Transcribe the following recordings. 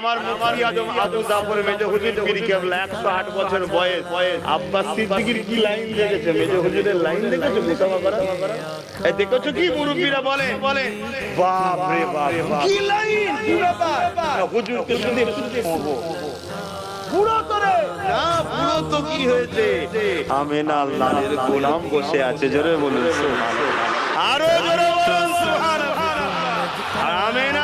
আমার মুফতি আজম আবু জাফর মেজো হুজুর পীর কেবলা 108 বছর বয়স। আব্বাস সিদ্দিকীর কি লাইন দেখেছে? মেজো হুজুরের লাইন দেখেছ? করা এই দেখেছ কি? মুরব্বীরা বলে বলে বাপ রে বাপ কি লাইন? কি ব্যাপার? শুধু একটু দেখব বুড়ো তো রে। না বুড়ো তো কি হয়েছে? আমেনা আল্লাহর গোলাম বসে আছে জোরে বলুন আরও জোরে বলুন সুবহানাল্লাহ। আমেনা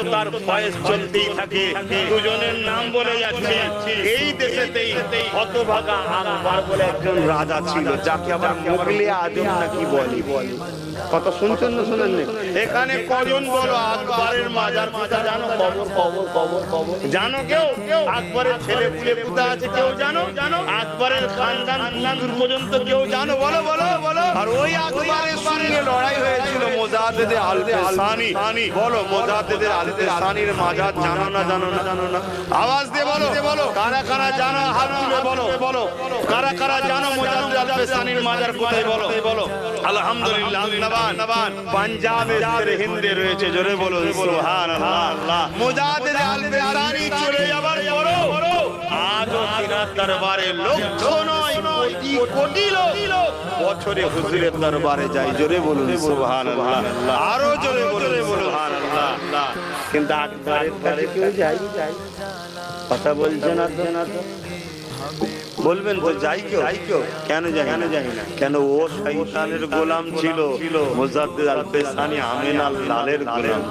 রাজত্ব তার বয়স চলতেই থাকে। দুজনের নাম বলে যাচ্ছে। এই দেশেতেই হতভাগা আকবর বলে একজন রাজা ছিল, যাকে আবার মোগলে আজম নাকি বলি। কত শুনছেন না শুনেন? এখানে কজন বলো? আকবরের মাজার কথা জানো? কবর কবর কবর কবর জানো কেউ? আকবরের ছেলে পুলে পুতা আছে কেউ জানো? জানো আকবরের খানদান পর্যন্ত কেউ জানো? বলো বলো বলো। আর ওই আকবরের সঙ্গে মোজাদ্দেদে আলতে সানি। বলো মোজাদ্দেদে আলতে সানির মাজার জানো না জানো না জানো না। আওয়াজ দিয়ে বলো। বলো। কারা কারা জানো হাত তুলে বলো। বলো। কারা কারা জানো মোজাদ্দেদে আলতে সানির মাজার কোথায় বলো। বলো। আলহামদুলিল্লাহ নবান পাঞ্জাবে সেরে হিন্দে রয়েছে জোরে বলো সুবহানাল্লাহ মোজাদ্দেদে আলতে সানি চলে যাবার পরও আজও তিনার দরবারে লক্ষ নয় কোটি লোক। বছরে হুজুরের দরবারে যাই, জোরে বলুন আরও জোরে বলুন কিন্তু আকবরের কাছে কেউ যাই কথা বলছে না তো? না বলবেন তো, যাই কেউ। যাই কেউ কেন যাই যাই না? কেন ও শয়তানের গোলাম ছিল? আল আমিন আল লালের গোলাম